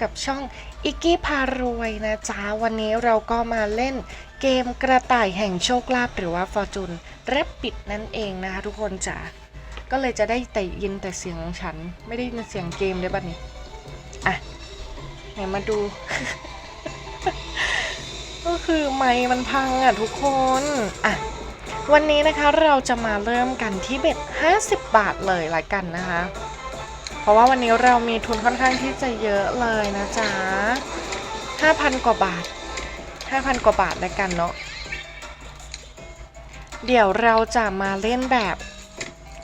กับช่องอิกกี้พารวยนะจ๊ะ วันนี้เราก็มาเล่นเกมกระต่ายแห่งโชคลาภหรือว่าฟอร์จูนแรปปิดนั่นเองนะคะทุกคนจ๋าก็เลยจะได้แต่ยินแต่เสียงฉัน ไม่ได้ยินเสียงเกมเลยบัดนี้อะไหนมาดู ก็คือไม้มันพังอะทุกคนอะวันนี้นะคะเราจะมาเริ่มกันที่เบ็ด50 บาทเลยละกันนะคะ ราะว่าวันนี้เรามีทุนค่อนข้างที่จะเยอะเลยนะจ๊ะ5,000 กว่าบาท 5,000 กว่าบาทและกันเนาะเดี๋ยวเราจะมาเล่นแบบ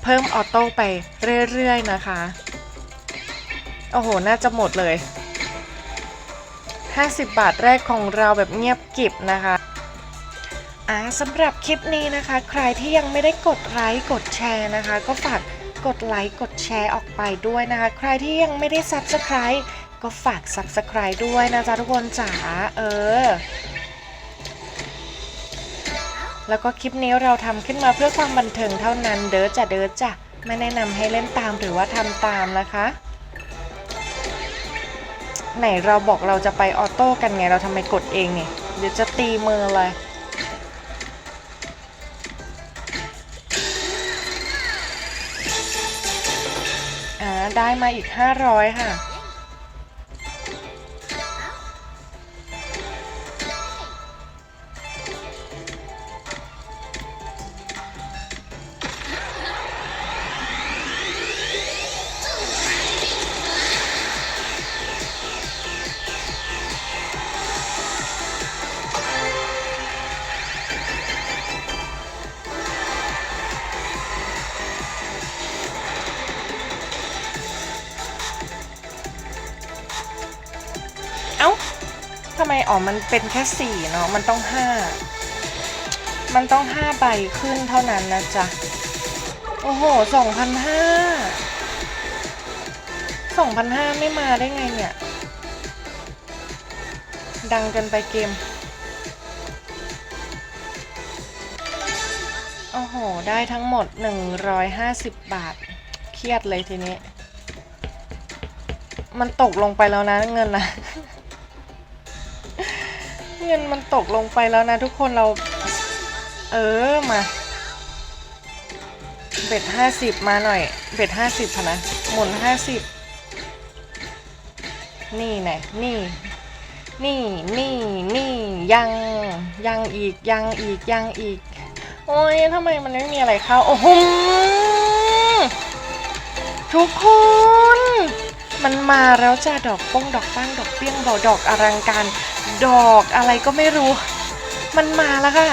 เพิ่มออโต้ไปเรื่อยๆนะคะ โอ้โห น่าจะหมดเลย 50 บาทแรกของเราแบบเงียบกิบนะคะอ่าสำหรับคลิปนี้นะคะ ใครที่ยังไม่ได้กดไลค์กดแชร์นะคะ ก็ฝาก กดไลค์กดแชร์ออกไปด้วยนะคะ ใครที่ยังไม่ได้ Subscribe ก็ฝาก Subscribe ด้วยนะจ๊ะทุกคนจ๋าเออ แล้วก็คลิปนี้เราทำขึ้นมาเพื่อความบันเทิงเท่านั้นเด้อจ้ะเด้อจ้ะไม่แนะนำให้เล่นตามหรือว่าทำตามนะคะ ไหนเราบอกเราจะไปออโต้กันไงเราทำไมกดเองเนี่ยเดี๋ยวจะตีมือเลย ได้มาอีก 500 ค่ะ อ๋อ มันเป็นแค่สี่เนาะ มันต้องห้า มันต้องห้าใบขึ้นเท่านั้นนะจ๊ะ โอ้โหสองพันห้า สองพันห้าไม่มาได้ไงเนี่ย ดังกันไปเกม โอ้โห ได้ทั้งหมด 150 บาท เครียดเลยทีนี้ มันตกลงไปแล้วนะเงินนะ เงินมันตกลงไปแล้วนะทุกคนเรา เออมา เบ็ดห้าสิบมาหน่อย เบ็ดห้าสิบนะ หมุนห้าสิบนี่ไงนี่ นี่นี่นี่ยัง ยังอีกยังอีกยังอีก โอ้ยทำไมมันไม่มีอะไรเข้า โอ้โหทุกคน มันมาแล้วจ้าดอกป้งดอกตั้งดอกเปี้ยงดอกดอกอลังการ ดอกอะไรก็ไม่รู้ มันมาแล้วค่ะ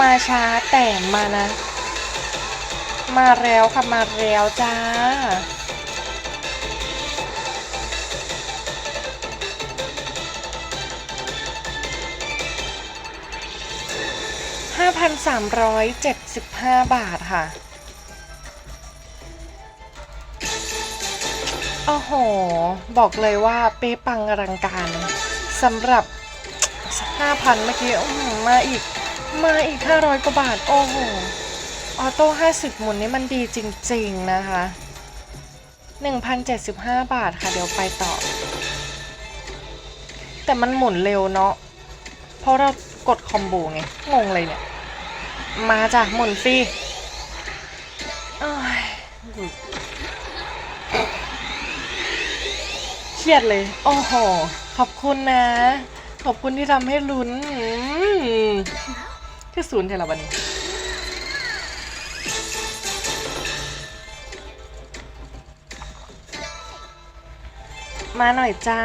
มาช้าแต่มานะ มาแล้วค่ะ มาแล้วจ้า 5,375 บาทค่ะ โอ้โห บอกเลยว่าเป๊ะปังอลังการสำหรับ5,000เมื่อกี้อื้อหือมาอีก มาอีก500กว่าบาท โอ้โห ออโต้50หมุนนี่มันดีจริงๆนะคะ1,075บาทค่ะ เดี๋ยวไปต่อ แต่มันหมุนเร็วเนาะ เพราะเรากดคอมโบไง งงเลยเนี่ย มาจ้ะหมุนฟรีเอ้ย เค รียดเลย โอ้โห ขอบคุณนะ ขอบคุณที่ทำให้ลุ้นอืมที่ศูนย์เทละวันนี้มาหน่อยจ้า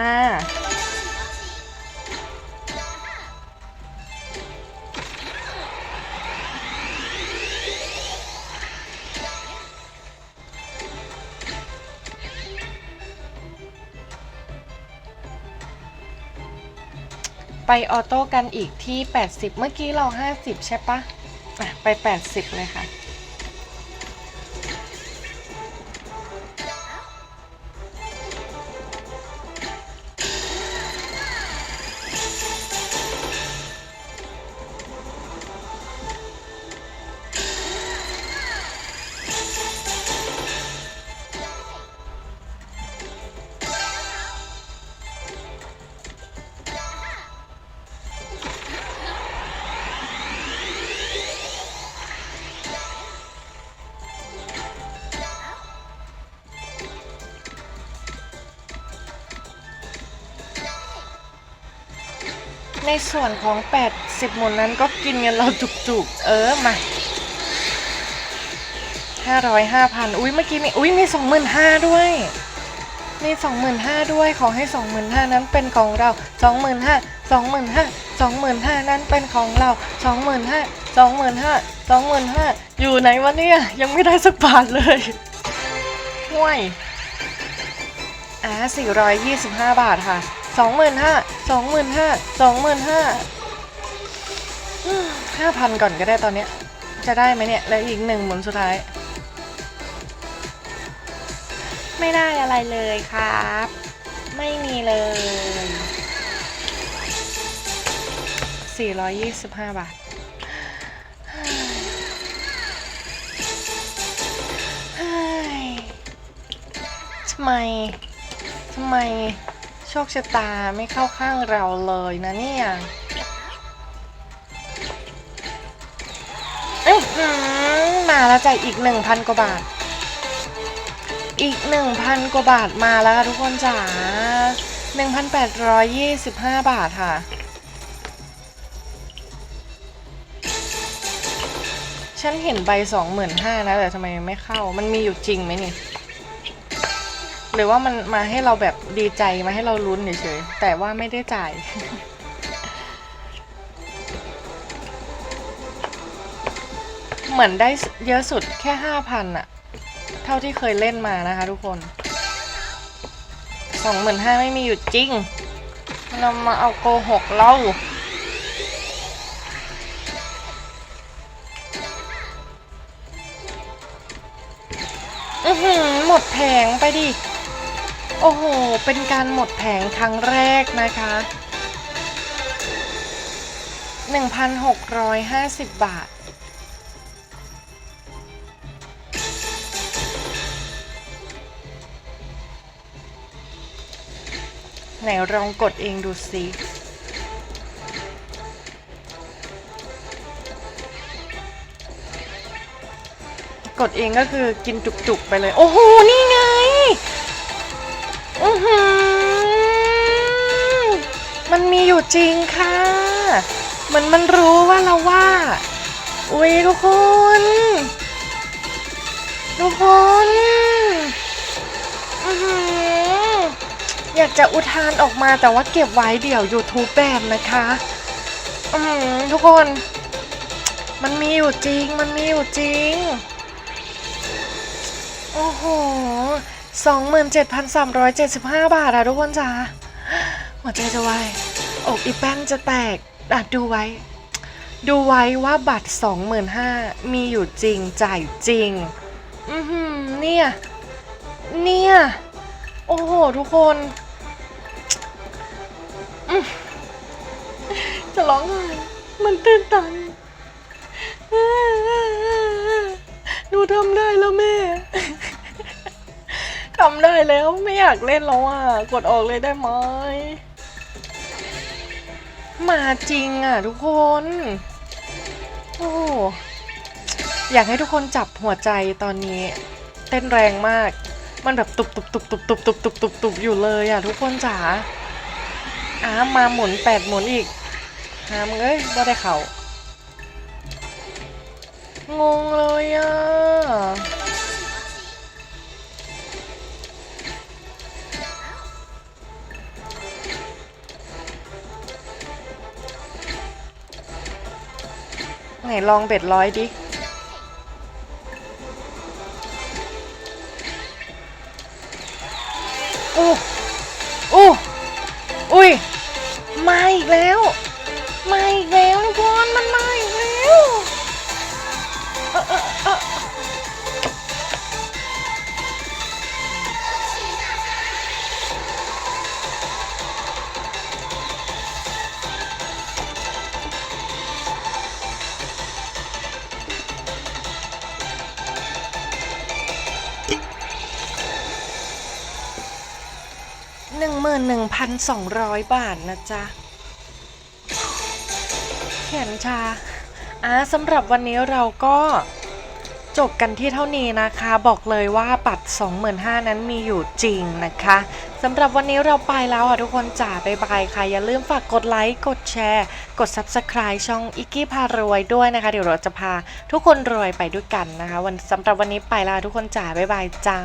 ไปออโต้กันอีกที่ 80 เมื่อกี้เรา 50 ใช่ปะอะไป 80 เลยค่ะ ในส่วนของ 80 หมุนนั้นก็กินเงินเราจุกๆ เออมาห้าร้อยห้าพันอุ้ยเมื่อกี้มีอุ้ยมีสองหมื่นห้าด้วยมีสองหมื่นห้าด้วยขอให้สองหมื่นห้านั้นเป็นของเราสองหมื่นห้าสองหมื่นห้าสองหมื่นห้านั้นเป็นของเราสองหมื่นห้าสองหมื่นห้าสองหมื่นห้าอยู่ไหนวะเนี่ยยังไม่ได้สักบาทเลยห่วยอ่าสี่ร้อยยี่สิบห้าบาทค่ะ 25,000 25,000 25,000อืม5,000ก่อนก็ได้ตอนเนี้ย จะได้ไหมเนี่ยแล้วอีกหนึ่งหมุนสุดท้าย ไม่ได้อะไรเลยครับ ไม่มีเลย 425 บาทเฮ้ยทำไมทำไม โชคชะตาไม่เข้าข้างเราเลยนะเนี่ยมาแล้วจ่ายอีก1,000กว่าบาท อีก1,000กว่าบาทมาแล้วค่ะทุกคนจ๋า1,825บาทค่ะ ฉันเห็นใบ25,000นะ แต่ทำไมไม่เข้า มันมีอยู่จริงไหมนี่ หรือว่ามันมาให้เราแบบดีใจมาให้เราลุ้นเฉยๆแต่ว่าไม่ได้จ่ายเหมือนได้เยอะสุดแค่ห้าพันอะเท่าที่เคยเล่นมานะคะทุกคนสองหมื่นห้าไม่มีอยู่จริงเรามาเอาโกหกเราอือหือหมดแผงไปดิ โอ้โห เป็นการหมดแผงครั้งแรกนะคะ 1,650 บาท ไหนลองกดเองดูสิกดเองก็คือกินจุกๆไปเลย โอ้โห นี่ไง มันมีอยู่จริงค่ะเหมือนมันรู้ว่าเราว่า อุ้ยทุกคน ทุกคนอือหืออยากจะอุทานออกมาแต่ว่าเก็บไว้เดี๋ยว YouTube แบนนะคะ อือหือทุกคน มันมีอยู่จริง มันมีอยู่จริง โอ้โห 27,375 บาทอะทุกคนจ้าหัวใจจะวายอกอีแป้นจะแตกอะดูไว้ ดูไว้ว่าบัตร 25,000มีอยู่จริงจ่ายจริง อือหือเนี่ย เนี่ย โอ้โห ทุกคนจะร้องไห้มันตื่นตันหนูทำได้แล้วแม่ ทำได้แล้วไม่อยากเล่นแล้วอะ กดออกเลยได้ไหม มาจริงอะทุกคน โอ้อยากให้ทุกคนจับหัวใจตอนนี้ เต้นแรงมาก มันแบบตุบตุบตุบตุบตุบตุบตุบตุบตุบอยู่เลยอะทุกคนจ๋าอ้ามาหมุนแปดหมุนอีกหามเอ้ยว่าได้เขางงเลยอะ ลองเบ็ดร้อยดิโอ้โอู้อุ้ยมาอีกแล้ว มาอีกแล้วทุกคนมันมาอีกแล้วเออเออเออ หนึ่งหมื่นหนึ่งพันสองร้อยบาทนะจ๊ะ แขนชาอ่าสำหรับวันนี้เราก็จบกันที่เท่านี้นะคะ บอกเลยว่าบัตร25,000นั้นมีอยู่จริงนะคะสำหรับวันนี้เราไปแล้วอะทุกคนจ๋าบายบายค่ะ อย่าลืมฝากกดไลค์ กดแชร์ กด Subscribe ช่องอิกกี้พารวยด้วยนะคะ เดี๋ยวเราจะพาทุกคนรวยไปด้วยกันนะคะ วันสำหรับวันนี้ไปแล้วทุกคนจ๋าบายบายจ้า